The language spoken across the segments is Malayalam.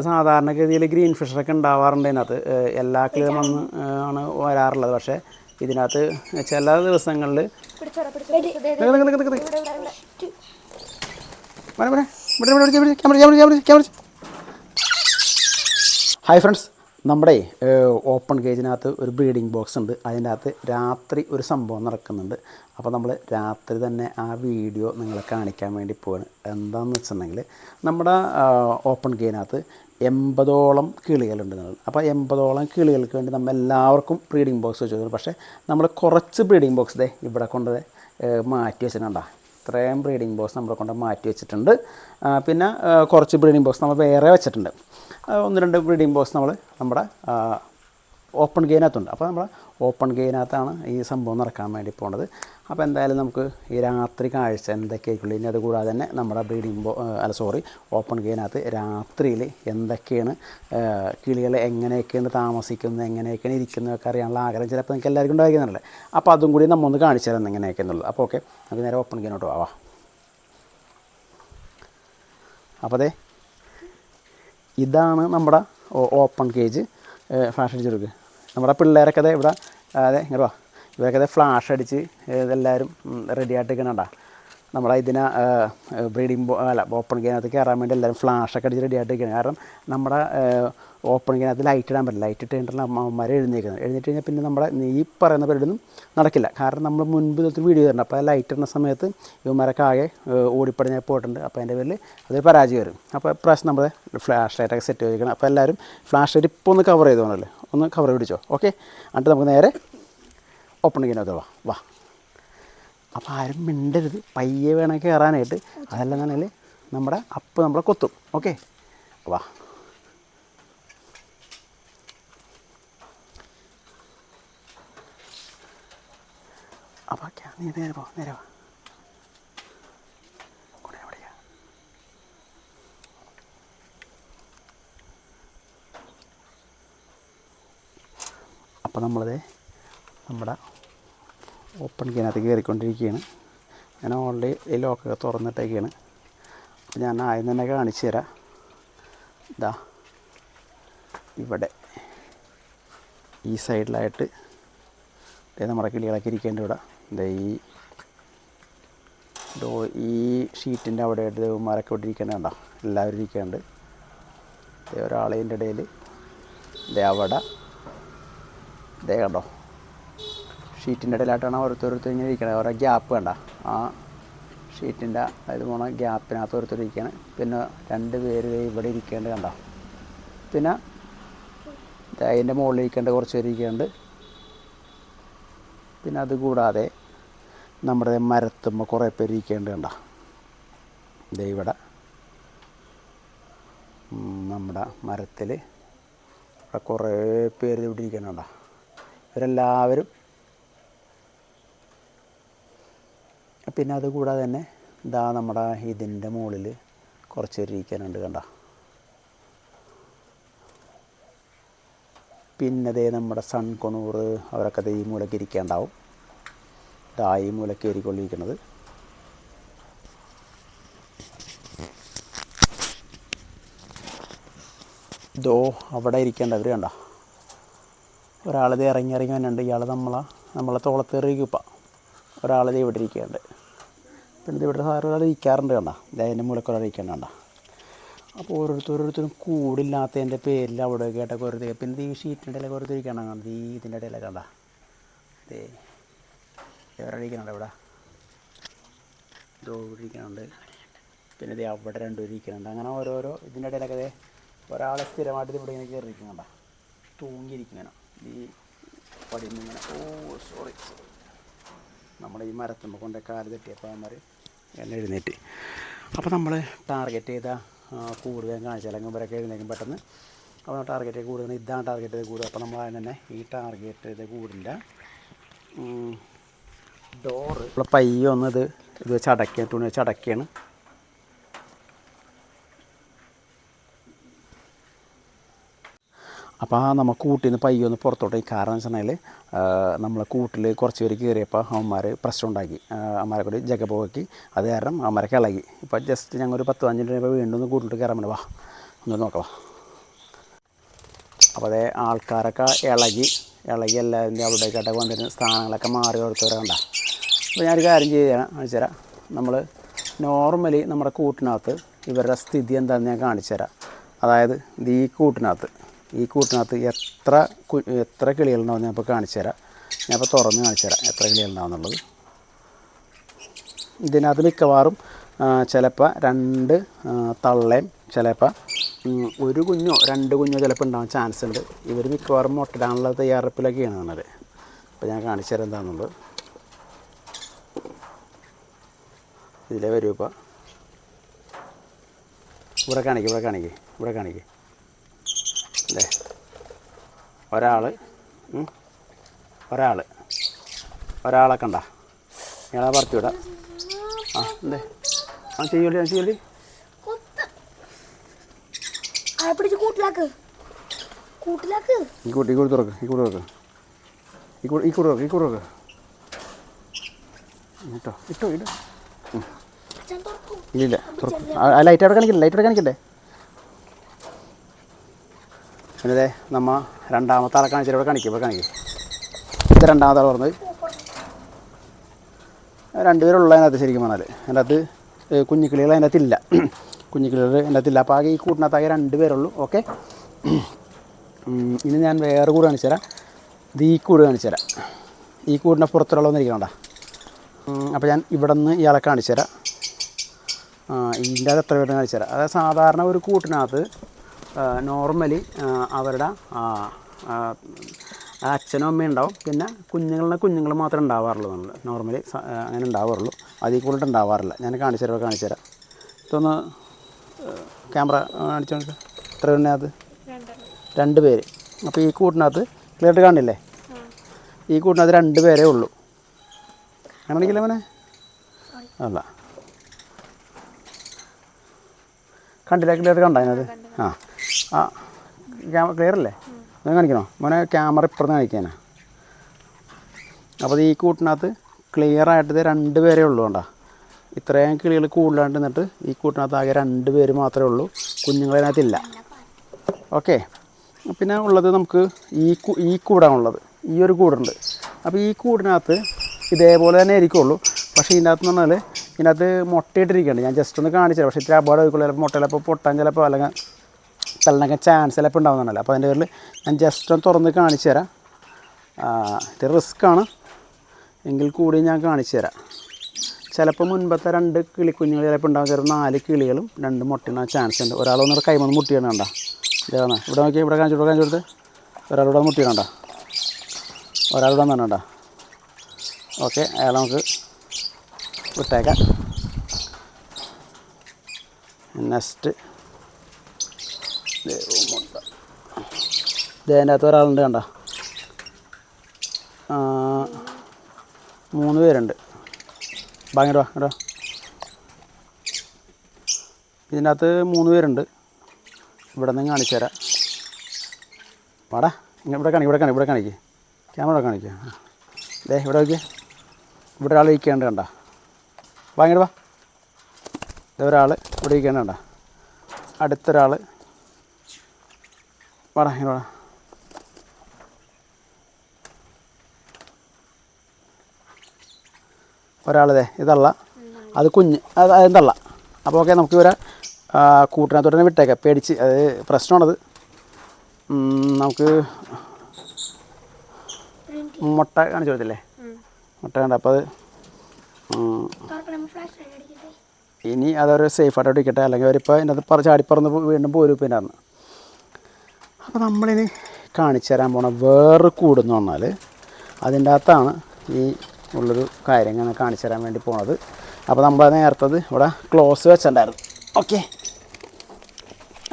സാധാരണഗതിയിൽ ഗ്രീൻ ഫിഷറൊക്കെ ഉണ്ടാവാറുണ്ട് ഇതിനകത്ത് എല്ലാ വന്ന് ആണ് വരാറുള്ളത് പക്ഷേ ഇതിനകത്ത് ചില ദിവസങ്ങളിൽ. ഹായ് ഫ്രണ്ട്സ് നമ്മുടെ ഓപ്പൺ കേജിനകത്ത് ഒരു ബ്രീഡിംഗ് ബോക്സ് ഉണ്ട്. അതിന്റെ അകത്ത് രാത്രി ഒരു സംഭവം നടക്കുന്നുണ്ട്. അപ്പോൾ നമ്മൾ രാത്രി തന്നെ ആ വീഡിയോ നിങ്ങളെ കാണിക്കാൻ വേണ്ടി പോവാണ്. എന്താണെന്ന് വെച്ചിട്ടുണ്ടെങ്കിൽ നമ്മുടെ ഓപ്പൺ കേജിനകത്ത് എൺപതോളം കിളികളുണ്ട് നിങ്ങൾ അപ്പോൾ എൺപതോളം കിളികൾക്ക് വേണ്ടി നമ്മൾ എല്ലാവർക്കും ബ്രീഡിംഗ് ബോക്സ് വെച്ച് പക്ഷേ നമ്മൾ കുറച്ച് ബ്രീഡിംഗ് ബോക്സ് ദേ ഇവിടെ കൊണ്ട് മാറ്റി വെച്ചിട്ടുണ്ടോ ഇത്രയും ബ്രീഡിംഗ് ബോക്സ് നമ്മളെ കൊണ്ട് മാറ്റി വെച്ചിട്ടുണ്ട്. പിന്നെ കുറച്ച് ബ്രീഡിംഗ് ബോക്സ് നമ്മൾ വേറെ വെച്ചിട്ടുണ്ട്. ഒന്ന് രണ്ട് ബ്രീഡിംഗ് ബോക്സ് നമ്മൾ നമ്മുടെ ഓപ്പൺ ഗെയിനകത്തുണ്ട് അപ്പോൾ നമ്മൾ ഓപ്പൺ ഗെയിനകത്താണ് ഈ സംഭവം നടക്കാൻ വേണ്ടി പോണത്. അപ്പോൾ എന്തായാലും നമുക്ക് ഈ രാത്രി കാഴ്ച എന്തൊക്കെയായിരിക്കുള്ളൂ ഇനി അതുകൂടാതെ തന്നെ നമ്മുടെ ബ്രീഡിംഗ് ബോ അല്ല സോറി ഓപ്പൺ ഗെയിനകത്ത് രാത്രിയിൽ എന്തൊക്കെയാണ് കിളികൾ എങ്ങനെയൊക്കെയാണ് താമസിക്കുന്നത് എങ്ങനെയൊക്കെയാണ് ഇരിക്കുന്നതൊക്കെ അറിയാനുള്ള ആഗ്രഹം ചിലപ്പോൾ നിങ്ങൾക്ക് എല്ലാവർക്കും ഉണ്ടായിരിക്കുന്നുണ്ടല്ലേ? അപ്പോൾ അതും കൂടി നമ്മൾ ഒന്ന് കാണിച്ചു തരാം എങ്ങനെയൊക്കെ എന്നുള്ളത്. അപ്പോൾ ഓക്കെ നമുക്ക് നേരെ ഓപ്പൺ ഗെയിനോട്ട് പോവാം. അപ്പോൾ അതെ ഇതാണ് നമ്മുടെ ഓപ്പൺ കേജ് ഫ്ലാഷ് അടിച്ച് കൊടുക്കുക നമ്മുടെ പിള്ളേരൊക്കെ ഇവിടെ അതെ ഇങ്ങനെ വാ. ഇവരൊക്കെ ഫ്ലാഷ് അടിച്ച് ഇതെല്ലാവരും റെഡി ആയിട്ട് നമ്മളെ ഇതിനെ ബ്രീഡിംഗ് അല്ല ഓപ്പൺ ഗെയിനകത്ത് കയറാൻ വേണ്ടി എല്ലാവരും ഫ്ലാഷൊക്കെ അടിച്ച് റെഡി ആയിട്ട് നിൽക്കണം കാരണം നമ്മുടെ ഓപ്പൺ ഗെയിനകത്ത് ലൈറ്റ് ഇടാൻ പറ്റില്ല. ലൈറ്റ് ഇട്ട് കഴിഞ്ഞിട്ടുള്ള അമ്മമാരെ എഴുന്നേക്കുന്നത്. എഴുന്നേറ്റ് കഴിഞ്ഞാൽ പിന്നെ നമ്മുടെ ഈ പറയുന്ന പരിപാടിയൊന്നും നടക്കില്ല. കാരണം നമ്മൾ മുൻപ് ഇതൊരു വീഡിയോ തരണം അപ്പോൾ ലൈറ്റ് ഇടുന്ന സമയത്ത് ഇവന്മാരൊക്കെ ആകെ ഏഹ്, ഓടിപ്പടിഞ്ഞ് പോയിട്ടുണ്ട്. അപ്പോൾ അതിന്റെ പേരിൽ അത് പരാജയം വരും. അപ്പോൾ പ്രാവശ്യം നമ്മൾ ഫ്ലാഷ് ലൈറ്റൊക്കെ സെറ്റ് ചെയ്തിരിക്കണം. അപ്പോൾ എല്ലാവരും ഫ്ലാഷ് ലൈറ്റ് ഇപ്പോൾ ഒന്ന് കവർ ചെയ്തോണല്ലേ ഒന്ന് കവർ പിടിച്ചോ. ഓക്കെ എന്നിട്ട് നമുക്ക് നേരെ ഓപ്പൺ ചെയ്യാനത് വാ വാ. അപ്പോൾ ആരും മിണ്ടരുത്. പയ്യെ വേണം കയറാനായിട്ട് അതല്ലെന്നുണ്ടെങ്കിൽ നമ്മുടെ അപ്പ് നമ്മളെ കൊത്തും. ഓക്കെ? വാ. അപ്പോൾ നീ നേരെ പോ നേരെ കൊണ്ടുവരാൻ അപ്പോൾ നമ്മളത് നമ്മുടെ ഓപ്പൺ ചെയ്യാനകത്ത് കയറിക്കൊണ്ടിരിക്കുകയാണ്. ഞാൻ ഓൾറെഡി ഈ ലോക്കൊക്കെ തുറന്നിട്ടേക്കാണ്. അപ്പോൾ ഞാൻ ആദ്യം തന്നെ കാണിച്ചു തരാം. ഇതാ ഇവിടെ ഈ സൈഡിലായിട്ട് നമ്മുടെ കിളികളൊക്കെ ഇരിക്കേണ്ട ഇവിടെ. ദേ ഈ ഡോ ഈ ഷീറ്റിന്റെ അവിടെ ആയിട്ട് ദേവന്മാരൊക്കെ ഇവിടെ ഇരിക്കേണ്ട കണ്ടോ? എല്ലാവരും ഇരിക്കേണ്ട ദേ ഒരാളതിന്റെ ഇടയിൽ ദേ അവിടെ ദേ കണ്ടോ? ഷീറ്റിന്റെ ഇടയിലായിട്ടാണ് ഓരോരുത്തരോരുത്തർ ഇങ്ങനെ ഇരിക്കണത് ഓരോ ഗ്യാപ്പ് കണ്ട. ആ ഷീറ്റിന്റെ അതായത് പോണ ഗ്യാപ്പിനകത്ത് ഓരോരുത്തർ ഇരിക്കുകയാണ് പിന്നെ രണ്ട് പേര് ഇവിടെ ഇരിക്കേണ്ടത് കണ്ട. പിന്നെ അതിന്റെ മുകളിൽ ഇരിക്കേണ്ട കുറച്ച് പേര് ഇരിക്കുന്നുണ്ട് പിന്നെ അതുകൂടാതെ നമ്മുടെ മരത്തുമ്പോൾ കുറേ പേര് ഇരിക്കേണ്ടത് കണ്ട. ഇവിടെ. നമ്മുടെ മരത്തിൽ ഇവിടെ കുറേ പേര് ഇവിടെ ഇരിക്കുന്നുണ്ടോ ഇവരെല്ലാവരും പിന്നെ അതുകൂടാതെ തന്നെ ഇതാ നമ്മുടെ ഇതിന്റെ മുകളിൽ കുറച്ച് ഇരിക്കാനുണ്ട് കണ്ട. പിന്നെ ദേ നമ്മുടെ സൺ കൊണൂറ് അവരൊക്കെ ദേ ഈ മൂലക്ക് ഇരിക്കാണ്ടാവും. ഇതാ ഈ മൂലക്ക് കയറിക്കൊണ്ടിരിക്കുന്നത് ഇതോ അവിടെ ഇരിക്കേണ്ടവർ കണ്ട. ഒരാളിത് ഇറങ്ങി ഇറങ്ങി വന്നിട്ടുണ്ട്. ഇയാൾ നമ്മളെ നമ്മളെ തോളത്തേറിയിക്കും ഇപ്പം ഒരാളിത് ഇവിടെ ഇരിക്കുന്നുണ്ട്. പിന്നെ ഇവിടെ ഒരാൾ ഇരിക്കാറുണ്ട് കണ്ട. അതിന്റെ മുളക്കൊരാൾ ഇരിക്കേണ്ട കണ്ട. അപ്പോൾ ഓരോരുത്തർ ഓരോരുത്തരും കൂടില്ലാത്തതിന്റെ പേരിൽ അവിടെ കേട്ടൊക്കെ ഓരോരുത്തർ പിന്നെ ഈ ഷീറ്റിന്റെ ഇടയിലൊക്കെ ഓരോരുത്തർ ഇരിക്കണം കണ്ടത് ഈ ഇതിന്റെ ഇടയിലൊക്കെ കണ്ട. വേറെ ഇരിക്കുന്നുണ്ട് ഇവിടെ. ഇതോ ഇവിടെ ഇരിക്കുന്നുണ്ട്. പിന്നെ ഇത് അവിടെ രണ്ടുപേരും ഇരിക്കുന്നുണ്ട്. അങ്ങനെ ഓരോരോ ഇതിന്റെ ഇടയിലൊക്കെ ഒരാളെ സ്ഥിരമായിട്ട് ഇവിടെ ഇങ്ങനെ കയറിയിരിക്കുന്നുണ്ട തൂങ്ങിയിരിക്കുന്നു ഈ പടിയിൽ ഇങ്ങനെ. ഓ സോറി നമ്മൾ ഈ മരത്തുമ്പോൾ കൊണ്ട് കാൽ തെറ്റിയപ്പോൾ അവന്മാർ എന്നെ എഴുന്നേറ്റ്. അപ്പോൾ നമ്മൾ ടാർഗറ്റ് ചെയ്ത കൂടുതൽ കൂട് ഞാൻ കാണിച്ചാൽ ഇവരൊക്കെ എഴുന്നേക്കും പെട്ടെന്ന് അപ്പോൾ ടാർഗറ്റ് ചെയ്ത് കൂടുതൽ ഇതാണ് ടാർഗറ്റ് ചെയ്ത് കൂടുക അപ്പോൾ നമ്മൾ അതിന് തന്നെ ഈ ടാർഗറ്റ് ചെയ്ത കൂടിന്റെ ഡോറ് നമ്മൾ പയ്യെ ഒന്ന് ഇത് വെച്ച് അടയ്ക്കുക തുണി വെച്ച് അടയ്ക്കുകയാണ് അപ്പോൾ ആ നമ്മൾ കൂട്ടിൽ നിന്ന് പയ്യെ ഒന്ന് പുറത്തോട്ട് കാരണം എന്ന് വെച്ചിട്ടുണ്ടെങ്കിൽ നമ്മളെ കൂട്ടിൽ കുറച്ച് പേര് കയറിയപ്പോൾ അവന്മാർ പ്രശ്നം ഉണ്ടാക്കി. അമ്മാരെ കൂടി ജഗപോക്കി അത് കാരണം അവന്മാരെ കിളകി. ഇപ്പോൾ ജസ്റ്റ് ഞങ്ങൾ ഒരു പത്ത് പതിനഞ്ച് രൂപ വീണ്ടും ഒന്ന് കൂട്ടിട്ട് കയറാൻ വേണ്ടി വാ. ഒന്ന് നോക്കാം അപ്പോൾ അതേ ആൾക്കാരൊക്കെ ഇളകി ഇളകി എല്ലാവരും അവിടേക്കായിട്ടൊക്കെ വന്നിരുന്ന സ്ഥാനങ്ങളൊക്കെ മാറി ഓരോരുത്തരെ കണ്ട. അപ്പോൾ ഞാനൊരു കാര്യം ചെയ്യാൻ കാണിച്ചു നമ്മൾ നോർമലി നമ്മുടെ കൂട്ടിനകത്ത് ഇവരുടെ സ്ഥിതി എന്താണെന്ന് ഞാൻ കാണിച്ചു തരാം അതായത് ഈ കൂട്ടിനകത്ത് ഈ കൂട്ടിനകത്ത് എത്ര എത്ര കിളികളുണ്ടാവും ഞാൻ ഇപ്പോൾ കാണിച്ചു തരാം. ഞാൻ ഇപ്പോൾ തുറന്ന് കാണിച്ചു തരാം എത്ര കിളികളുണ്ടാവുന്നുള്ളത്. ഇതിനകത്ത് മിക്കവാറും ചിലപ്പോൾ രണ്ട് തള്ളയും ചിലപ്പോൾ ഒരു കുഞ്ഞോ രണ്ട് കുഞ്ഞോ ചിലപ്പോൾ ഉണ്ടാവാൻ ചാൻസ് ഉണ്ട്. ഇവർ മിക്കവാറും മുട്ടയിടാനുള്ള തയ്യാറെടുപ്പിലൊക്കെയാണ് കാണുന്നത് അപ്പോൾ ഞാൻ കാണിച്ചു തരാം എന്താണെന്നുള്ളത് ഇതിലേ വരൂ ഇവിടെ കാണിക്കുക ഇവിടെ കാണിക്കുക ഇവിടെ കാണിക്കുക അല്ലേ? ഒരാൾ ഒരാൾ ഒരാളെ. കണ്ട. ഇയാളെ പറത്തി വിടാം. ആ എന്തേ? ആ ചെയ്യൂലേ ആ ചെയ്യൂലേ? ഈ കൂട്ടി ഈ കൂടി തുറക്ക് ഈ കൂടി തുറക്ക്. ഈ കൂടി ഈ കൂടി തുറക്ക് ഈ കൂടി തുറക്ക്. ഇട്ടോ ഇട്ടോ ഇട്ടോ. അച്ഛൻ തുറക്കും. ഇല്ലില്ല ലൈറ്റ് അവിടെ കാണിക്കില്ലേ ലൈറ്റ് അവിടെ കാണിക്കണ്ടേ? പിന്നെ നമ്മ രണ്ടാമത്തെ ആളെ കാണിച്ചാൽ ഇവിടെ കാണിക്കും ഇവിടെ കാണിക്കും. ഇത് രണ്ടാമത്തെ ആൾ പറഞ്ഞത്. രണ്ടുപേരുള്ള അതിനകത്ത് ശരിക്കും പറഞ്ഞാൽ ഏ, കുഞ്ഞിക്കിളികൾ അതിന്റെ അകത്തില്ല കുഞ്ഞിക്കിളികൾ അതിന്റെ അകത്തില്ല അപ്പോൾ ആകെ ഈ കൂട്ടിനകത്താകെ രണ്ട് പേരുള്ളൂ ഓക്കെ ഇനി ഞാൻ വേറെ കൂട് കാണിച്ചു തരാം. ഈ കൂട് കാണിച്ചു തരാം. ഈ കൂടിന്റെ പുറത്തുള്ളതൊന്നും അപ്പോൾ ഞാൻ ഇവിടെ നിന്ന് ഇയാളെ കാണിച്ചു തരാം. ഇതിന്റെ അത് എത്ര പേര് കാണിച്ചു തരാം. അതായത് സാധാരണ ഒരു കൂട്ടിനകത്ത് നോർമലി അവരുടെ അച്ഛനും അമ്മയും ഉണ്ടാവും. പിന്നെ കുഞ്ഞുങ്ങളുടെ കുഞ്ഞുങ്ങൾ മാത്രമേ ഉണ്ടാവാറുള്ളൂ നമ്മൾ നോർമലി അങ്ങനെ ഉണ്ടാവാറുള്ളൂ. അതിൽ കൂടുതൽ ഉണ്ടാവാറില്ല. ഞാൻ കാണിച്ചു തരാം കാണിച്ചു തരാം. ഇതൊന്ന് ക്യാമറ കാണിച്ചു നോക്കാം. എത്ര അത് രണ്ട് പേര്. അപ്പോൾ ഈ കൂട്ടിനകത്ത് ക്ലിയർ കാണില്ലേ? ഈ കൂട്ടിനകത്ത് രണ്ട് പേരേ ഉള്ളൂ. അങ്ങനെയാണെങ്കിലേ അവനെ? അല്ല. കണ്ടില്ല? ക്ലിയർ കണ്ട ആ. ആ ക്യാമറ ക്ലിയർ അല്ലേ ഞാൻ കാണിക്കണോ? മോനെ ക്യാമറ ഇപ്പുറത്ത് കാണിക്കാനാ. അപ്പോൾ ഈ കൂട്ടിനകത്ത് ക്ലിയർ ആയിട്ട് രണ്ട് പേരേ ഉള്ളൂ കണ്ടാ. ഇത്രയും കിളികൾ കൂടുതലായിട്ട് നിന്നിട്ട് ഈ കൂട്ടിനകത്ത് ആകെ രണ്ട് പേര് മാത്രമേ ഉള്ളൂ. കുഞ്ഞുങ്ങളതിനകത്തില്ല ഓക്കെ. പിന്നെ ഉള്ളത് നമുക്ക് ഈ ഈ കൂടാണുള്ളത്. ഈ ഒരു കൂടുണ്ട്. അപ്പോൾ ഈ കൂടിനകത്ത് ഇതേപോലെ തന്നെ ഇരിക്കുള്ളൂ പക്ഷേ ഇതിനകത്ത് എന്ന് പറഞ്ഞാൽ ഇതിനകത്ത് മുട്ടയിട്ടിരിക്കുകയാണ് ഞാൻ ജസ്റ്റ് ഒന്ന് കാണിച്ചു പക്ഷേ ഇത്ര അപകടം ആയിക്കുള്ളൂ. ചിലപ്പോൾ മുട്ട ചിലപ്പോൾ പൊട്ടാൻ ചിലപ്പോൾ അല്ലെങ്കിൽ തള്ളനൊക്കെ ചാൻസ് ചിലപ്പോൾ ഉണ്ടാവുന്നതല്ല? അപ്പോൾ അതിന്റെ പേരിൽ ഞാൻ ജസ്റ്റ് ഒന്ന് തുറന്ന് കാണിച്ചു തരാം. ഇത് റിസ്ക്കാണ് എങ്കിൽ കൂടി ഞാൻ കാണിച്ചു തരാം. ചിലപ്പോൾ മുൻപത്തെ രണ്ട് കിളിക്കുഞ്ഞുങ്ങൾ ചിലപ്പോൾ ഉണ്ടാകും ചിലപ്പോൾ നാല് കിളികളും രണ്ട് മുട്ടയാണ് ചാൻസ് ഉണ്ട്. ഒരാളൊന്നും കൈമന്ന് മുട്ടിയാണ് കണ്ട? ഇതാണ് ഇവിടെ നോക്കി ഇവിടെ കാണിച്ചു ഇവിടെ കാണിച്ചു കൊടുത്ത് ഒരാളിവിടെ മുട്ടിയാണ് കണ്ട ഒരാളിവിടെ വന്നു കണ്ട? ഓക്കെ അയാൾ നമുക്ക് വിട്ടേക്കാം. നെക്സ്റ്റ്. മുട്ട ഒരാളുണ്ട് കണ്ട. മൂന്ന് പേരുണ്ട്. ഭയങ്കരവാ ഇടോ ഇതിന്റെ അകത്ത് മൂന്ന് പേരുണ്ട്. ഇവിടെ നിന്ന് കാണിച്ചു തരാം. പാടാ ഇങ്ങനെ ഇവിടെ കാണിക്കും ഇവിടെ കാണിക്കും ഇവിടെ കാണിക്കേ. ക്യാമറ കാണിക്കുക ദേ ഇവിടെ നോക്കിയേ. ഇവിടെ ഒരാൾ ഇരിക്കേണ്ട കണ്ട. വാങ്ങിയിട്ട് വാ. ഇത് ഒരാൾ ഇവിടെ ഇരിക്കേണ്ട കണ്ട. അടുത്തൊരാൾ വാടാ ഇങ്ങനെ വാടാ. ഒരാളിതേ ഇതല്ല അത് കുഞ്ഞ് അത് അതെന്തല്ല അപ്പോൾ ഓക്കെ നമുക്ക് ഇവരെ കൂട്ടിനകത്തോട്ട് തന്നെ വിട്ടേക്കാം. പേടിച്ച് അത് പ്രശ്നമാണത്. നമുക്ക് മുട്ട കാണിച്ചു കൊടുത്തില്ലേ? മുട്ട കണ്ട അപ്പോൾ അത് ഇനി അതൊരു സേഫായിട്ട് ഇരിക്കട്ടെ അല്ലെങ്കിൽ അവരിപ്പോൾ ഇതിനകത്ത് പറ ചാടിപ്പറന്ന് വീണ്ടും പോരും പിന്നെ അന്ന് അപ്പോൾ നമ്മളിനി കാണിച്ചു തരാൻ പോണ വേറെ കൂടെന്ന് പറഞ്ഞാൽ അതിന്റെ അകത്താണ് ഈ ഉള്ളൊരു കാര്യം ഇങ്ങനെ കാണിച്ചു തരാൻ വേണ്ടി പോണത്. അപ്പോൾ നമ്മൾ നേരത്തത് ഇവിടെ ക്ലോസ് വെച്ചിട്ടുണ്ടായിരുന്നു. ഓക്കെ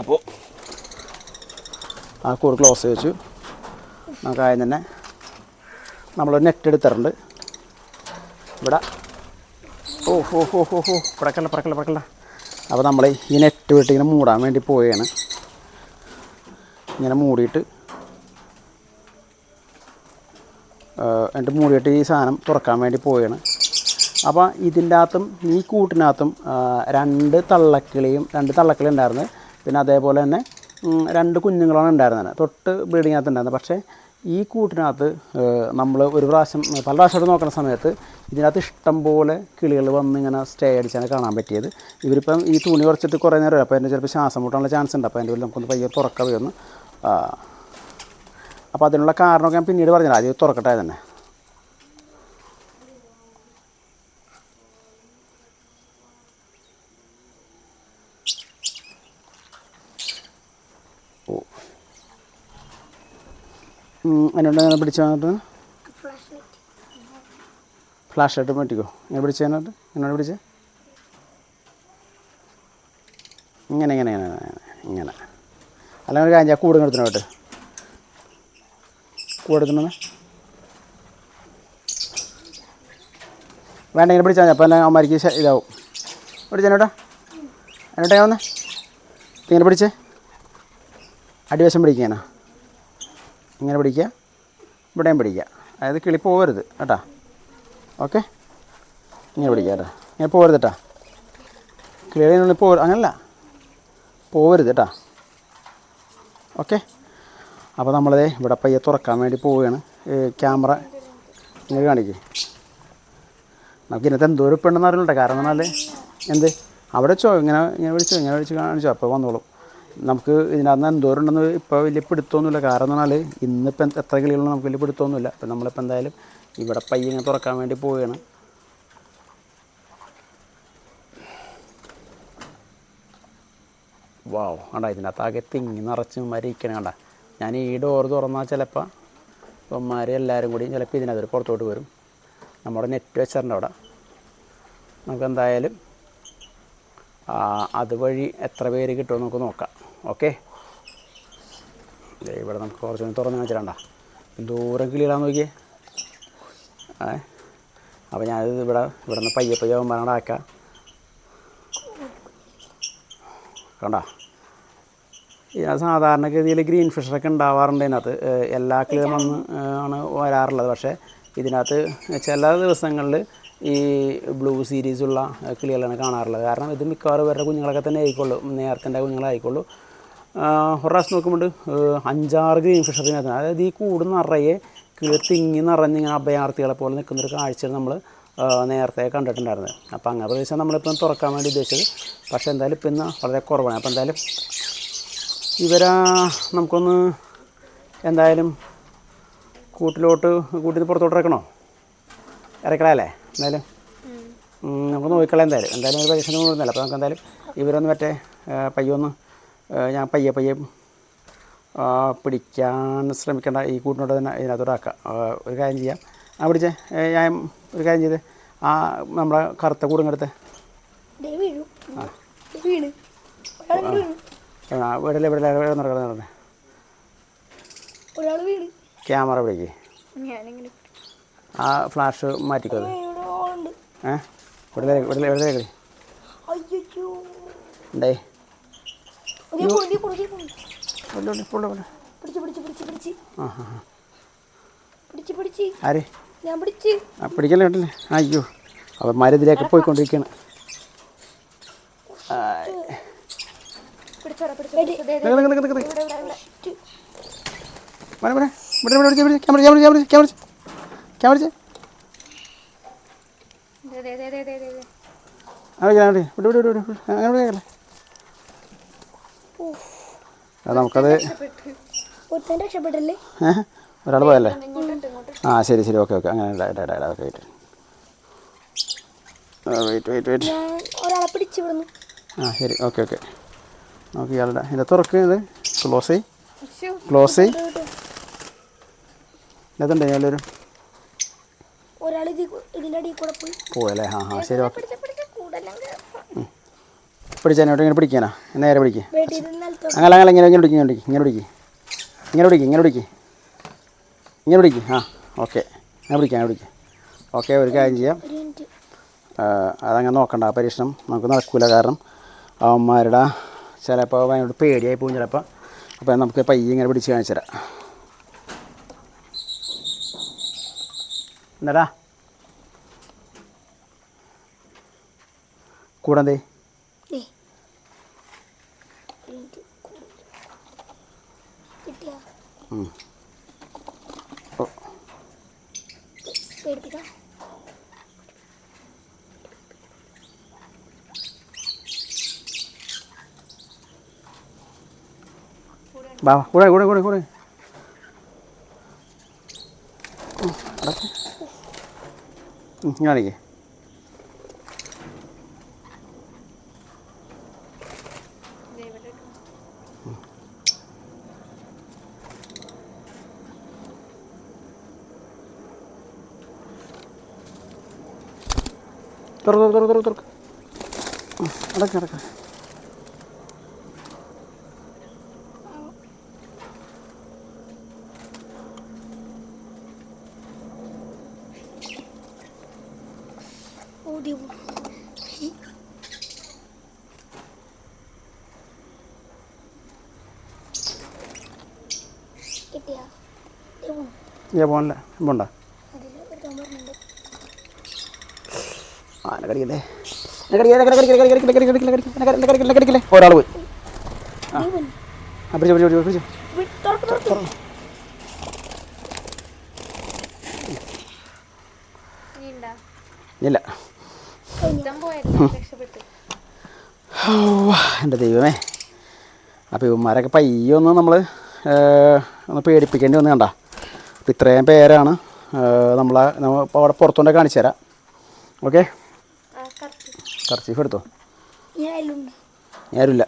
അപ്പോൾ ആ കൂട് ക്ലോസ് വെച്ചു. നമുക്ക് ആദ്യം തന്നെ നമ്മളൊരു നെറ്റ് എടുത്തിട്ടുണ്ട്. ഇവിടെ. ഓ ഹോ ഹോ ഹോ ഹോ പിടക്കല്ല പിടക്കല്ല പിടക്കല്ല അപ്പോൾ നമ്മൾ ഈ നെറ്റ് വിട്ടിങ്ങനെ മൂടാൻ വേണ്ടി പോവുകയാണ്. ഇങ്ങനെ മൂടിയിട്ട് എന്നിട്ട് മൂടിയിട്ട് ഈ സാധനം തുറക്കാൻ വേണ്ടി പോവുകയാണ്. അപ്പോൾ ഇതിന്റെ അകത്തും ഈ കൂട്ടിനകത്തും രണ്ട് തള്ളക്കിളിയും രണ്ട് തള്ളക്കിളി ഉണ്ടായിരുന്നു. പിന്നെ അതേപോലെ തന്നെ രണ്ട് കുഞ്ഞുങ്ങളാണ് ഉണ്ടായിരുന്നത്. തൊട്ട് ബ്രീഡിങ്ങിനകത്ത് ഉണ്ടായിരുന്നത്. പക്ഷേ ഈ കൂട്ടിനകത്ത് നമ്മൾ ഒരു പ്രാവശ്യം പല പ്രാവശ്യമായിട്ട് നോക്കുന്ന സമയത്ത് ഇതിനകത്ത് ഇഷ്ടം പോലെ കിളികൾ വന്ന് ഇങ്ങനെ സ്റ്റേ അടിച്ചാണ് കാണാൻ പറ്റിയത്. ഇവരിപ്പം ഈ തുണി കുറച്ചിട്ട് കുറേ നേരം അപ്പോൾ അതിന്റെ ചിലപ്പോൾ ശ്വാസം മുട്ടാനുള്ള ചാൻസ് ഉണ്ട്. അപ്പോൾ അതിന്റെ ഉള്ളിൽ നമുക്കൊന്ന് പയ്യെ തുറക്കാൻ വരുന്നു അപ്പോൾ അതിനുള്ള കാരണമൊക്കെ ഞാൻ പിന്നീട് പറഞ്ഞില്ല ആദ്യം തുറക്കട്ടെ തന്നെ. ഓ. അതിനോട് പിടിച്ചു വന്നിട്ട് ഫ്ലാഷ് ലൈറ്റ് പറ്റിക്കോ ഇങ്ങനെ പിടിച്ചു അതിനകത്ത് എന്നോട് പിടിച്ച് ഇങ്ങനെ ഇങ്ങനെ ഇങ്ങനെ, ഇങ്ങനെ. അല്ലെങ്കിൽ ഒരു കാഞ്ചാ കൂടെ കേട്ടോ കൂടെ എടുക്കണമെന്ന് വേണ്ട ഇങ്ങനെ പിടിച്ചാൽ മതി. അപ്പോൾ എന്നെ അമ്മമാരിക്ക് ഇതാവും പിടിച്ചേനോട്ടാ എന്നോട്ടേ വന്ന്. ഇങ്ങനെ പിടിച്ചേ. അടിവശം പിടിക്കാനാ ഇങ്ങനെ പിടിക്കുക. ഇവിടെയും പിടിക്കുക. അതായത് കിളി പോകരുത് കേട്ടാ. ഓക്കെ? ഇങ്ങനെ പിടിക്കുക കേട്ടോ. ഇങ്ങനെ പോകരുത് കേട്ടാ. കിളികളിനുള്ളിൽ പോകരുത് അങ്ങനല്ല. പോകരുത് കേട്ടാ. ഓക്കെ. അപ്പോൾ നമ്മളതേ ഇവിടെ പയ്യെ തുറക്കാൻ വേണ്ടി പോവുകയാണ്. ക്യാമറ ഇങ്ങനെ കാണിക്കേ. നമുക്ക് ഇതിനകത്ത് എന്തോ ഒരു പെണ്ണെന്ന് അറിയില്ല കാരണം എന്നാൽ എന്ത്? അവിടെ വെച്ചോ ഇങ്ങനെ ഇങ്ങനെ വിളിച്ചോ ഇങ്ങനെ വിളിച്ച് കാണിച്ചോ. അപ്പോൾ വന്നോളും. നമുക്ക് ഇതിനകത്ത് എന്തോരം ഉണ്ടെന്ന് ഇപ്പോൾ വലിയ പിടുത്തമൊന്നുമില്ല. കാരണം എന്ന് പറഞ്ഞാൽ ഇന്നിപ്പോൾ എത്ര കിളികളും നമുക്ക് വലിയ പിടുത്തമൊന്നുമില്ല. അപ്പം നമ്മളിപ്പോൾ എന്തായാലും ഇവിടെ പയ്യെ ഇങ്ങനെ തുറക്കാൻ വേണ്ടി പോവുകയാണ്. വാവ് കണ്ട? ഇതിനകത്ത് ആകെ തിങ്ങി നിറച്ച് മരിക്കണം കണ്ട? ഞാൻ ഈ ഡോർ തുറന്നാൽ ചിലപ്പോൾ ഇവന്മാർ എല്ലാവരും കൂടി ചിലപ്പോൾ ഇതിനകത്ത് പുറത്തോട്ട് വരും. നമ്മുടെ നെറ്റ് വെച്ചിട്ടുണ്ട് അവിടെ. നമുക്കെന്തായാലും അതുവഴി എത്ര പേര് കിട്ടുമോ നമുക്ക് നോക്കാം. ഓക്കെ ഇവിടെ നമുക്ക് കുറച്ചൊന്ന് തുറന്ന് വെച്ചിട്ടുണ്ട ദൂരം കിളിയിടാൻ നോക്കിയേ. ഏ? അപ്പോൾ ഞാനിത് ഇവിടെ ഇവിടെ നിന്ന് പയ്യെ കണ്ട? സാധാരണഗതിയിൽ ഗ്രീൻ ഫിഷറൊക്കെ ഉണ്ടാവാറുണ്ട് ഇതിനകത്ത്. എല്ലാ വന്ന് ആണ് വരാറുള്ളത്. പക്ഷേ ഇതിനകത്ത് ചില ദിവസങ്ങളിൽ ഈ ബ്ലൂ സീരീസുള്ള കിളികളാണ് കാണാറുള്ളത്. കാരണം ഇത് മിക്കവാറും ഇവരുടെ കുഞ്ഞുങ്ങളൊക്കെ തന്നെ ആയിക്കോളൂ. നേരത്തെ കുഞ്ഞുങ്ങളായിക്കോളൂ ഒരു പ്രാവശ്യം നോക്കുമ്പോൾ അഞ്ചാറ് ഗ്രീൻ ഫിഷർ ഇതിനകത്ത് അതായത് ഈ കൂട് നിറയെ കിളി തിങ്ങി നിറഞ്ഞ് ഇങ്ങനെ അഭയാർത്ഥികളെ പോലെ നിൽക്കുന്നൊരു കാഴ്ച നമ്മൾ നേരത്തെ കണ്ടിട്ടുണ്ടായിരുന്നത്. അപ്പോൾ അങ്ങനെ പ്രദേശം നമ്മളിപ്പം തുറക്കാൻ വേണ്ടി ഉദ്ദേശിച്ചത്. പക്ഷേ എന്തായാലും ഇപ്പം ഇന്ന് വളരെ കുറവാണ്. അപ്പോൾ എന്തായാലും ഇവരാ നമുക്കൊന്ന് എന്തായാലും കൂട്ടിലോട്ട് കൂട്ടിൽ നിന്ന് പുറത്തോട്ട് ഇറക്കണോ? ഇറക്കണല്ലേ? എന്തായാലും? നമുക്ക് നോക്കിക്കളയാം എന്തായാലും. എന്തായാലും ഒരു പരീക്ഷണം കൊണ്ടുവന്നല്ല അപ്പോൾ നമുക്ക് എന്തായാലും ഇവരൊന്ന് മറ്റേ ആ, പയ്യൊന്ന് ഞാൻ പയ്യെ പയ്യെ ആ, പിടിക്കാൻ ശ്രമിക്കേണ്ട. ഈ കൂട്ടിനോട് തന്നെ ഇതിനകത്തോട്ട് ആക്കാം. ഒരു കാര്യം ചെയ്യാം. ആ പിടിച്ചേ. ഞാൻ ഒരു കാര്യം ചെയ്ത് ആ നമ്മളെ കറുത്ത കൂടുങ്ങടുത്ത് ദേ ഇവിടെ ഇവിടെ നടക്കുന്നത് ഒരാൾ വീണ്. ക്യാമറ പിടിക്ക്. ആ ഫ്ലാഷ് മാറ്റിക്കോ അത് ഏ? ഇവിടെ കളി അയ്യോ ഉണ്ടേ ദേ പോയി ദേ പോയി നമുക്കത് ഒരാൾ പോയല്ലേ ആ ശരി ശരി ഓക്കെ ഓക്കെ അങ്ങനെ ഇടാ ഇടാ ഇടാ ഓക്കെ വെയിറ്റ് വെയിറ്റ് ആ ശരി ഓക്കെ ഓക്കെ നമുക്ക് ഇയാളുടെ ഇതിന്റെ തുറക്ക് ഇത് ക്ലോസ് ചെയ് ക്ലോസ് ചെയ് ഇതുണ്ട് കൂടെ പോയല്ലേ ആ ആ ശരി ഓക്കെ. പിടിച്ചാനോട്ട് ഇങ്ങനെ പിടിക്കാനാ? നേരെ പിടിക്കുക അങ്ങനെ അങ്ങനെ ഇങ്ങനെ ഇങ്ങനെ പിടിക്കും ഇങ്ങനെ പിടിക്കും ഇങ്ങനെ പിടിക്കും. ഇങ്ങനെ പിടിക്കും ഇങ്ങനെ പിടിക്കും. ആ ഓക്കെ. ഞാൻ പിടിക്കാം ഞാൻ പിടിക്കാം. ഓക്കെ ഒരു കാര്യം ചെയ്യാം. അതങ്ങനെ നോക്കണ്ട ആ പരീക്ഷണം നമുക്ക് നടക്കൂല കാരണം അവന്മാരുടെ ചിലപ്പോൾ അതിനോട് പേടിയായി പോകും ചിലപ്പോൾ അപ്പോൾ നമുക്ക് പയ്യെ ഇങ്ങനെ പിടിച്ച് കാണിച്ചു തരാം. എന്താടാ. ഓ, പേടിപ്പിക്കാം വാ കൂടെ കൂടെ കൂടെ കൂടെ. കാണിക്കേ. തുറക്ക് തുറക്ക് തുറക്ക്. തുറക്ക് അടക്ക അടക്ക് അടക്ക് ഓടി കിട്ടിയ ഞാൻ പോകണില്ല പോണ്ട അതിൽ എടുക്കാൻ പറഞ്ഞിട്ടുണ്ട് ആ എന്നെ കടിക്കല്ലേ എന്നെ കടിക്കല്ലേ, എന്നെ കടിക്കല്ലേ, എന്നെ കടിക്കല്ലേ, എന്നെ കടിക്കല്ലേ, എന്നെ കടിക്കല്ലേ, എന്നെ കടിക്കല്ലേ, എന്നെ കടിക്കല്ലേ. ഒരാൾ പോയി. നീ വന്ന്. ആ പിടിച്ചു പിടിച്ചു പിടിച്ചു പിടിച്ചു വി- തുറക്ക് തുറക്ക് ഇല്ല എന്റെ ദൈവമേ. അപ്പോൾ ഇവന്മാരൊക്കെ പയ്യെ ഒന്ന് നമ്മൾ ഒന്ന് പേടിപ്പിക്കേണ്ടി വന്നു കണ്ട. അപ്പം ഇത്രയും പേരാണ് നമ്മളെ നമ്മൾ ഇപ്പോൾ അവിടെ പുറത്തുകൊണ്ടേ കാണിച്ചു തരാം. ഓക്കെ? കർച്ചീഫ് എടുത്തോ? ഞാനില്ല.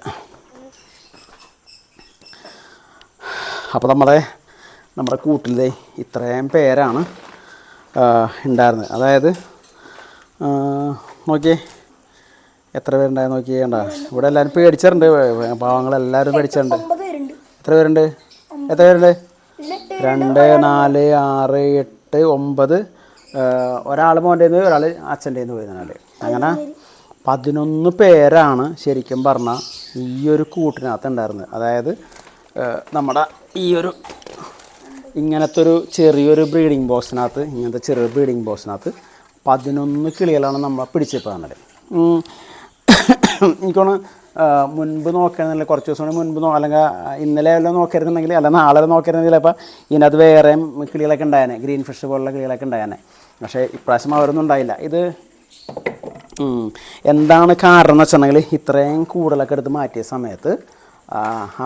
അപ്പോൾ നമ്മളെ നമ്മുടെ കൂട്ടിലേ ഇത്രയും പേരാണ് ഉണ്ടായിരുന്നത്. അതായത് നോക്കിയേ. എത്ര പേരുണ്ടായി നോക്കി വേണ്ട ഇവിടെ എല്ലാവരും പേടിച്ചിട്ടുണ്ട്. പാവങ്ങളെല്ലാവരും പേടിച്ചിട്ടുണ്ട്. എത്ര പേരുണ്ട്? എത്ര പേരുണ്ട്? രണ്ട് നാല് ആറ് എട്ട് ഒമ്പത്. ഒരാൾ മോന്റെ ഒരാൾ അച്ഛന്റെ പോയിരുന്നാൽ അങ്ങനെ പതിനൊന്ന് പേരാണ് ശരിക്കും പറഞ്ഞാൽ ഈ ഒരു കൂട്ടിനകത്ത് ഉണ്ടായിരുന്നത്. അതായത് നമ്മുടെ ഈ ഒരു ഇങ്ങനത്തെ ഒരു ചെറിയൊരു ബ്രീഡിംഗ് ബോക്സിനകത്ത് ഇങ്ങനത്തെ ചെറിയ ബ്രീഡിംഗ് ബോക്സിനകത്ത് പതിനൊന്ന് കിളികളാണ് നമ്മളെ പിടിച്ചിപ്പോൾ തന്നത് എനിക്കൊന്ന് മുൻപ് നോക്കുകയാണെന്നില്ല കുറച്ച് ദിവസം മുൻപ് നോ അല്ലെങ്കിൽ ഇന്നലെ എല്ലാം നോക്കിയിരുന്നെങ്കിൽ അല്ല നാളെ നോക്കിയിരുന്നെങ്കിൽ ചിലപ്പോൾ ഇതിനകത്ത് വേറെയും കിളികളൊക്കെ ഉണ്ടായേനെ ഗ്രീൻ ഫിഷ് പോലുള്ള കിളികളൊക്കെ ഉണ്ടായേനെ. പക്ഷേ ഇപ്രാവശ്യം അവരൊന്നും ഉണ്ടായില്ല. ഇത് എന്താണ് കാരണം എന്ന് വെച്ചിട്ടുണ്ടെങ്കിൽ ഇത്രയും കൂടുതലൊക്കെ എടുത്ത് മാറ്റിയ സമയത്ത്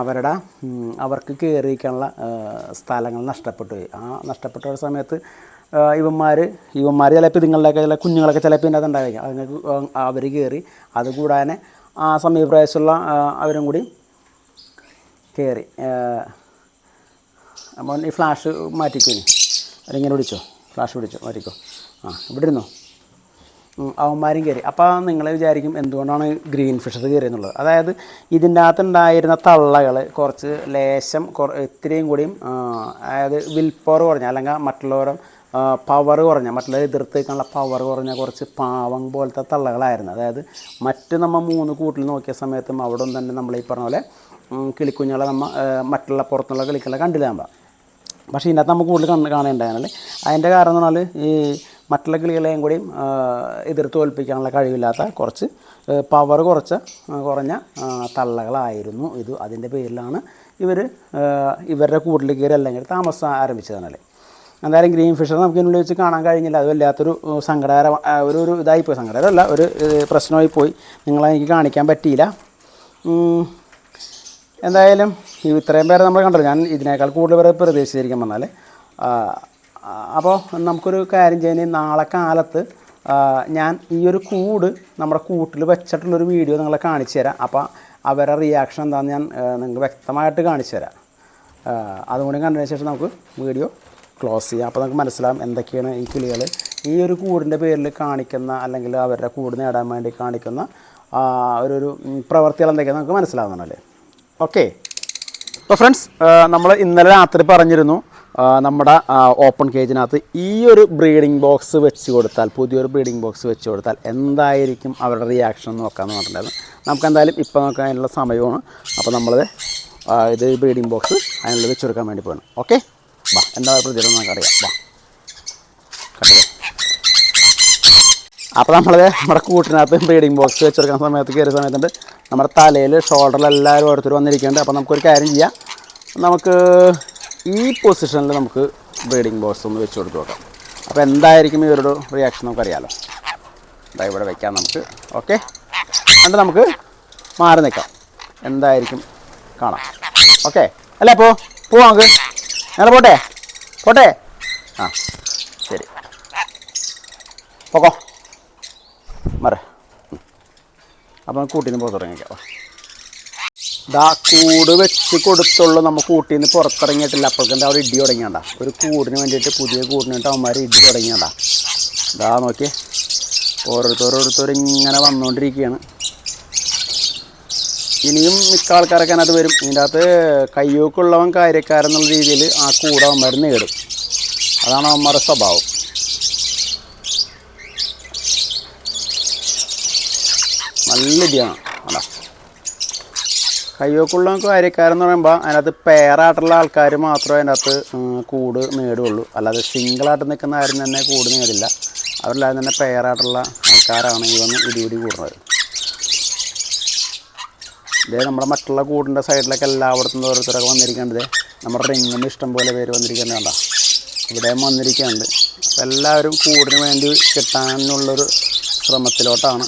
അവരുടെ അവർക്ക് കയറിയിരിക്കാനുള്ള സ്ഥലങ്ങൾ നഷ്ടപ്പെട്ടു പോയി. ആ നഷ്ടപ്പെട്ട സമയത്ത് ഇവന്മാർ ഇവന്മാർ ചിലപ്പോൾ ഇതുങ്ങളിലൊക്കെ ചില കുഞ്ഞുങ്ങളൊക്കെ ചിലപ്പോൾ ഇതിന്റെ ഉണ്ടായിരിക്കും. അതുങ്ങൾക്ക് അവർ കയറി അതുകൂടാതെ ആ സമീപപ്രായസുള്ള അവരും കൂടി കയറി അപ്പോൾ ഈ ഫ്ലാഷ് മാറ്റിക്കോ ഇനി? അതിങ്ങനെ പിടിച്ചോ? ഫ്ലാഷ് പിടിച്ചോ? മാറ്റിക്കോ. ആ ഇവിടെ ഇരുന്നോ? അവന്മാരും കയറി അപ്പോൾ നിങ്ങൾ വിചാരിക്കും എന്തുകൊണ്ടാണ് ഗ്രീൻ ഫിഷസ് കയറിയെന്നുള്ളത് അതായത് ഇതിന്റെ അകത്തുണ്ടായിരുന്ന തള്ളകൾ കുറച്ച് ലേശം കുറ ഇത്രയും കൂടിയും അതായത് വിൽപ്പവർ കുറഞ്ഞ അല്ലെങ്കിൽ മറ്റുള്ളവരും പവർ കുറഞ്ഞ മറ്റുള്ള എതിർത്ത് നിൽക്കാനുള്ള പവർ കുറഞ്ഞ കുറച്ച് പാവം പോലത്തെ തള്ളകളായിരുന്നു. അതായത് മറ്റ് നമ്മൾ മൂന്ന് കൂട്ടിൽ നോക്കിയ സമയത്തും അവിടെ ഒന്നും തന്നെ നമ്മൾ ഈ പറഞ്ഞ പോലെ കിളിക്കുഞ്ഞുങ്ങളെ നമ്മൾ മറ്റുള്ള പുറത്തുള്ള കിളികളെ കണ്ടില്ല നമ്മൾ പക്ഷേ ഇതിനകത്ത് നമുക്ക് കൂടുതൽ കണ്ണ് കാണേണ്ടതാണ്. അതിന്റെ കാരണം എന്ന് പറഞ്ഞാൽ ഈ മറ്റുള്ള കിളികളെയും കൂടി എതിർത്ത് തോൽപ്പിക്കാനുള്ള കഴിവില്ലാത്ത കുറച്ച് പവർ കുറച്ച് കുറഞ്ഞ തള്ളകളായിരുന്നു. ഇത് അതിന്റെ പേരിലാണ് ഇവർ ഇവരുടെ കൂട്ടിൽ കയറി അല്ലെങ്കിൽ താമസം ആരംഭിച്ചതാണല്ലേ എന്തായാലും ഗ്രീൻ ഫിഷർ നമുക്ക് ഇതിനുള്ളിൽ വെച്ച് കാണാൻ കഴിഞ്ഞില്ല. അത് വല്ലാത്തൊരു സങ്കടകര ഒരു ഒരു ഇതായിപ്പോയി. സങ്കടകരമല്ല ഒരു പ്രശ്നമായി പോയി നിങ്ങളെ എനിക്ക് കാണിക്കാൻ പറ്റിയില്ല. എന്തായാലും ഈ ഇത്രയും പേരെ നമ്മൾ കണ്ടല്ലോ. ഞാൻ ഇതിനേക്കാൾ കൂടുതൽ പേരെ പ്രതീക്ഷിച്ചിരിക്കാൻ വന്നാൽ അപ്പോൾ നമുക്കൊരു കാര്യം ചെയ്യാൻ നാളെ കാലത്ത് ഞാൻ ഈ ഒരു കൂട് നമ്മുടെ കൂട്ടിൽ വെച്ചിട്ടുള്ളൊരു വീഡിയോ നിങ്ങളെ കാണിച്ചു തരാം. അപ്പോൾ അവരുടെ റിയാക്ഷൻ എന്താണെന്ന് ഞാൻ നിങ്ങൾക്ക് വ്യക്തമായിട്ട് കാണിച്ചു തരാം. അതുകൊണ്ട് അതും കണ്ടതിന് ശേഷം നമുക്ക് വീഡിയോ ക്ലോസ് ചെയ്യുക. അപ്പോൾ നമുക്ക് മനസ്സിലാവും എന്തൊക്കെയാണ് ഈ കിളികൾ ഈ ഒരു കൂടിന്റെ പേരിൽ കാണിക്കുന്ന അല്ലെങ്കിൽ അവരുടെ കൂട് നേടാൻ വേണ്ടി കാണിക്കുന്ന ഒരു ഒരു പ്രവർത്തികൾ എന്തൊക്കെയാണ് നമുക്ക് മനസ്സിലാവുന്നുണ്ടല്ലേ ഓക്കെ അപ്പോൾ ഫ്രണ്ട്സ് നമ്മൾ ഇന്നലെ രാത്രി പറഞ്ഞിരുന്നു നമ്മുടെ ഓപ്പൺ കേജിനകത്ത് ഈ ഒരു ബ്രീഡിംഗ് ബോക്സ് വെച്ച് കൊടുത്താൽ പുതിയൊരു ബ്രീഡിംഗ് ബോക്സ് വെച്ച് കൊടുത്താൽ എന്തായിരിക്കും അവരുടെ റിയാക്ഷൻ എന്ന് നോക്കാമെന്ന് പറഞ്ഞിട്ടുണ്ടായിരുന്നു. നമുക്ക് എന്തായാലും ഇപ്പോൾ നോക്കാൻ അതിനുള്ള സമയമാണ്. അപ്പോൾ നമ്മൾ ഇത് ബ്രീഡിംഗ് ബോക്സ് അതിനുള്ളിൽ വെച്ച് കൊടുക്കാൻ വേണ്ടി പോകണം ഓക്കെ വാ എന്താ പ്രതികരണം നമുക്കറിയാം. വാ. കണ്ടോ? അപ്പോൾ നമ്മളത് നമ്മുടെ കൂട്ടിനകത്ത് ബ്രീഡിംഗ് ബോക്സ് വെച്ചെടുക്കുന്ന സമയത്ത് കയറിയ സമയത്തുണ്ട്. നമ്മുടെ തലയിൽ ഷോൾഡറിൽ എല്ലാവരും ഓരോരുത്തർ വന്നിരിക്കുന്നുണ്ട്. അപ്പോൾ നമുക്കൊരു കാര്യം ചെയ്യാം. നമുക്ക് ഈ പൊസിഷനിൽ നമുക്ക് ബ്രീഡിംഗ് ബോക്സ് ഒന്ന് വെച്ച് കൊടുത്ത് നോക്കാം. അപ്പോൾ എന്തായിരിക്കും ഇവരുടെ റിയാക്ഷൻ നമുക്കറിയാമല്ലോ അതാ ഇവിടെ വെക്കാം നമുക്ക്. ഓക്കെ എന്നിട്ട് നമുക്ക് മാറി നിൽക്കാം. എന്തായിരിക്കും? കാണാം. ഓക്കെ അല്ലേ അപ്പോൾ പോവാം നമുക്ക് ഞങ്ങൾ പോട്ടെ. പോട്ടെ. ആ ശരി. പോക്കോ. മറ. അപ്പം കൂട്ടിന്ന് പുറത്ത് തുടങ്ങിക്കാം കൂട് വെച്ച് കൊടുത്തുള്ളൂ. നമ്മൾ കൂട്ടിൽ നിന്ന് പുറത്തിറങ്ങിയിട്ടില്ല അപ്പോഴത്തെ അവിടെ ഇടി തുടങ്ങിയണ്ട ഒരു കൂടിന് വേണ്ടിയിട്ട് പുതിയ കൂടിന് വേണ്ടിയിട്ട് അവന്മാർ ഇടി തുടങ്ങിയണ്ട ഇതാ നോക്കി ഓരോരുത്തരോരോരുത്തരും ഇങ്ങനെ വന്നുകൊണ്ടിരിക്കുകയാണ്. ഇനിയും മിക്ക ആൾക്കാരൊക്കെ അതിനകത്ത് വരും. ഇതിന്റെ അകത്ത് കയ്യൂക്കുള്ളവൻ കാര്യക്കാരെന്നുള്ള രീതിയിൽ ആ കൂടെ അവന്മാർ നേടും. അതാണ് അവന്മാരുടെ സ്വഭാവം. നല്ല ഇടിയാണ് അതാ കയ്യോക്കുള്ള കാര്യക്കാരെന്ന് പറയുമ്പോൾ അതിനകത്ത് പെയറായിട്ടുള്ള ആൾക്കാർ മാത്രമേ അതിനകത്ത് കൂട് നേടുകയുള്ളൂ അല്ലാതെ സിംഗിളായിട്ട് നിൽക്കുന്ന ആരും തന്നെ കൂട് നേടില്ല. അവരെല്ലാവരും തന്നെ പെയറായിട്ടുള്ള ആൾക്കാരാണ് ഈ വന്ന് ഇടിപിടി കൂടുന്നത്. ഇതേ നമ്മുടെ മറ്റുള്ള കൂടിന്റെ സൈഡിലൊക്കെ എല്ലായിടത്തും ഓരോരുത്തരൊക്കെ വന്നിരിക്കേണ്ടത് നമ്മുടെ റിങ്ങിന് ഇഷ്ടം പോലെ പേര് വന്നിരിക്കുന്നത് കണ്ട? ഇവിടെയും വന്നിരിക്കുന്നുണ്ട്. അപ്പോൾ എല്ലാവരും കൂടിന് വേണ്ടി കിട്ടാനുള്ളൊരു ശ്രമത്തിലോട്ടാണ്.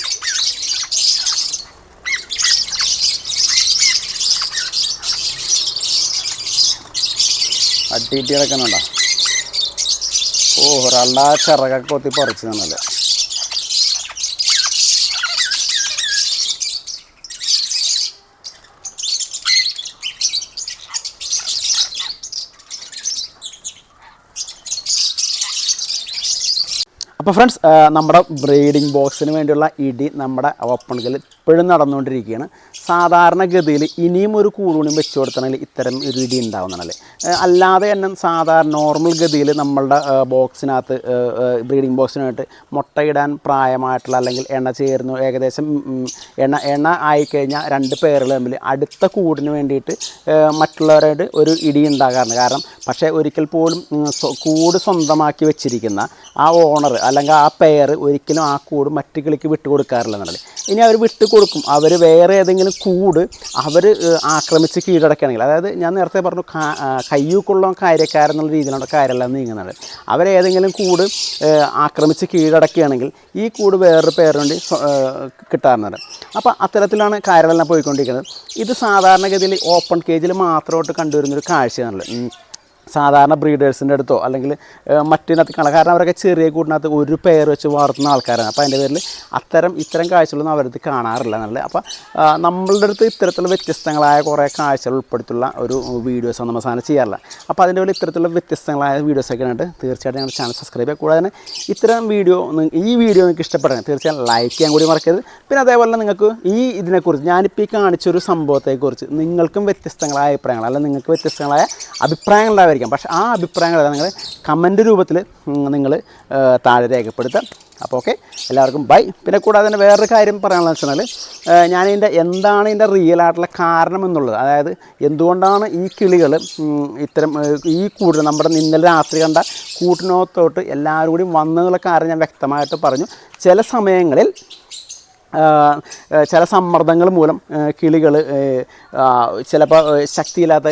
അട്ടിയിട്ട് കിടക്കുന്നുണ്ടോ ഓ ഒരാളുടെ ആ ചിറകൊക്കെ കൊത്തി പറിച്ചു തന്നല്ലേ അപ്പോൾ ഫ്രണ്ട്സ് നമ്മുടെ ബ്രീഡിംഗ് ബോക്സിന് വേണ്ടിയുള്ള ഇടി നമ്മുടെ ഓപ്പൺ ഗിൽ ഇപ്പോഴും നടന്നുകൊണ്ടിരിക്കുകയാണ്. സാധാരണഗതിയിൽ ഇനിയും ഒരു കൂടുകൂടി വെച്ച് കൊടുത്തണമെങ്കിൽ ഇത്തരം ഒരു ഇടി ഉണ്ടാവുന്നതല്ലേ അല്ലാതെ തന്നെ സാധാരണ നോർമൽ ഗതിയിൽ നമ്മളുടെ ബോക്സിനകത്ത് ബ്രീഡിംഗ് ബോക്സിനായിട്ട് മുട്ടയിടാൻ പ്രായമായിട്ടുള്ള അല്ലെങ്കിൽ എണ്ണ ചേർന്നു ഏകദേശം എണ്ണ എണ്ണ ആയിക്കഴിഞ്ഞാൽ രണ്ട് പേരുകൾ തമ്മിൽ അടുത്ത കൂടിന് വേണ്ടിയിട്ട് മറ്റുള്ളവരായിട്ട് ഒരു ഇടി ഉണ്ടാകാറുണ്ട്. കാരണം പക്ഷേ ഒരിക്കൽ പോലും കൂട് സ്വന്തമാക്കി വെച്ചിരിക്കുന്ന ആ ഓണർ അല്ലെങ്കിൽ ആ പെയർ ഒരിക്കലും ആ കൂട് മറ്റു കിളിക്ക് വിട്ടു കൊടുക്കാറില്ല എന്നുള്ളത്. ഇനി അവർ വിട്ടു കൊടുക്കും. അവർ വേറെ ഏതെങ്കിലും കൂട് അവർ ആക്രമിച്ച് കീഴടക്കുകയാണെങ്കിൽ അതായത് ഞാൻ നേരത്തെ പറഞ്ഞു കയ്യൂക്കുള്ള കാര്യക്കാരെന്നുള്ള രീതിയിലാണ് കാര്യമെല്ലാം നീങ്ങുന്നത്. അവരേതെങ്കിലും കൂട് ആക്രമിച്ച് കീഴടക്കുകയാണെങ്കിൽ ഈ കൂട് വേറൊരു പേര് വേണ്ടി കിട്ടാറുണ്ട്. അപ്പോൾ അത്തരത്തിലാണ് കാര്യങ്ങളെല്ലാം പോയിക്കൊണ്ടിരിക്കുന്നത്. ഇത് സാധാരണഗതിയിൽ ഓപ്പൺ കേജിൽ മാത്രമായിട്ട് കണ്ടുവരുന്നൊരു കാഴ്ചയാണല്ലോ. സാധാരണ ബ്രീഡേഴ്സിന്റെ അടുത്തോ അല്ലെങ്കിൽ മറ്റിനകത്ത് കാണാം കാരണം അവരൊക്കെ ചെറിയ കൂടിനകത്ത് ഒരു പേർ വെച്ച് വളർത്തുന്ന ആൾക്കാരാണ്. അപ്പോൾ അതിന്റെ പേരിൽ അത്തരം ഇത്തരം കാഴ്ചകളൊന്നും അവരടുത്ത് കാണാറില്ല എന്നുള്ളത് അപ്പോൾ നമ്മളുടെ അടുത്ത് ഇത്തരത്തിലുള്ള വ്യത്യസ്തങ്ങളായ കുറേ കാഴ്ചകൾ ഉൾപ്പെടുത്തുള്ള ഒരു വീഡിയോസാണ് നമ്മൾ സാധനം ചെയ്യാറില്ല. അപ്പോൾ അതിന്റെ പേരിൽ ഇത്തരത്തിലുള്ള വ്യത്യസ്തങ്ങളായ വീഡിയോസൊക്കെ ആയിട്ട് തീർച്ചയായിട്ടും ഞങ്ങളുടെ ചാനൽ സബ്സ്ക്രൈബ് ചെയ്യുക. കൂടാതെ ഇത്തരം വീഡിയോ ഈ വീഡിയോ നിങ്ങൾക്ക് ഇഷ്ടപ്പെടണം തീർച്ചയായും ലൈക്ക് ചെയ്യാൻ കൂടി മറക്കരുത്. പിന്നെ അതേപോലെ നിങ്ങൾക്ക് ഈ ഇതിനെക്കുറിച്ച് ഞാനിപ്പോൾ ഈ കാണിച്ചൊരു സംഭവത്തെക്കുറിച്ച് നിങ്ങൾക്കും വ്യത്യസ്തങ്ങളായ അഭിപ്രായങ്ങൾ അല്ലെങ്കിൽ നിങ്ങൾക്ക് വ്യത്യസ്തങ്ങളായ അഭിപ്രായങ്ങൾ പക്ഷേ ആ അഭിപ്രായങ്ങൾ നിങ്ങൾ കമന്റ് രൂപത്തിൽ നിങ്ങൾ താഴെ രേഖപ്പെടുത്താം അപ്പോൾ ഓക്കെ എല്ലാവർക്കും ബൈ പിന്നെ കൂടാതെ തന്നെ വേറൊരു കാര്യം പറയാനുള്ള വെച്ചാൽ ഞാനിതിന്റെ എന്താണ് ഇതിന്റെ റിയൽ ആയിട്ടുള്ള കാരണം എന്നുള്ളത് അതായത് എന്തുകൊണ്ടാണ് ഈ കിളികൾ ഇത്തരം ഈ കൂട് നമ്മുടെ ഇന്നലെ രാത്രി കണ്ട കൂട്ടിനകത്തോട്ട് എല്ലാവരും കൂടി വന്നതെന്നുള്ള കാര്യം ഞാൻ വ്യക്തമായിട്ട് പറഞ്ഞു. ചില സമയങ്ങളിൽ ചില സമ്മർദ്ദങ്ങൾ മൂലം കിളികൾ ചിലപ്പോൾ ശക്തിയില്ലാത്ത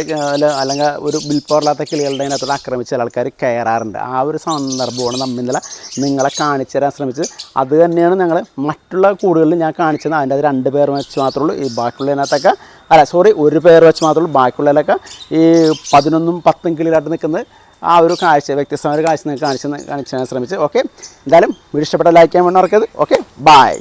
അല്ലെങ്കിൽ ഒരു ബിൽപ്പവറില്ലാത്ത കിളികളുടെ അതിനകത്തോട് ആക്രമിച്ച് ചില ആൾക്കാർ കയറാറുണ്ട്. ആ ഒരു സന്ദർഭമാണ് നമ്മൾ ഇന്നലെ നിങ്ങളെ കാണിച്ചു തരാൻ ശ്രമിച്ചത്. അത് തന്നെയാണ് ഞങ്ങൾ മറ്റുള്ള കൂടുകളിൽ ഞാൻ കാണിച്ചത്. അതിന്റെ അത് രണ്ട് പേർ വെച്ച് മാത്രമേ ഉള്ളൂ ഈ ബാക്കിയുള്ളതിനകത്തൊക്കെ അല്ല സോറി ഒരു പേർ വെച്ച് മാത്രമേ ഉള്ളൂ ബാക്കിയുള്ളതിലൊക്കെ ഈ പതിനൊന്നും പത്തും കിളികളായിട്ട് നിൽക്കുന്നത് ആ ഒരു കാഴ്ച വ്യത്യസ്തമായ ഒരു കാഴ്ച നിങ്ങൾക്ക് കാണിച്ച് കാണിച്ചു തരാൻ ശ്രമിച്ചു ഓക്കെ എന്തായാലും വീഡിയോ ഇഷ്ടപ്പെട്ട ലൈക്ക് ചെയ്യാൻ വേണ്ടി ഓക്കെ ബൈ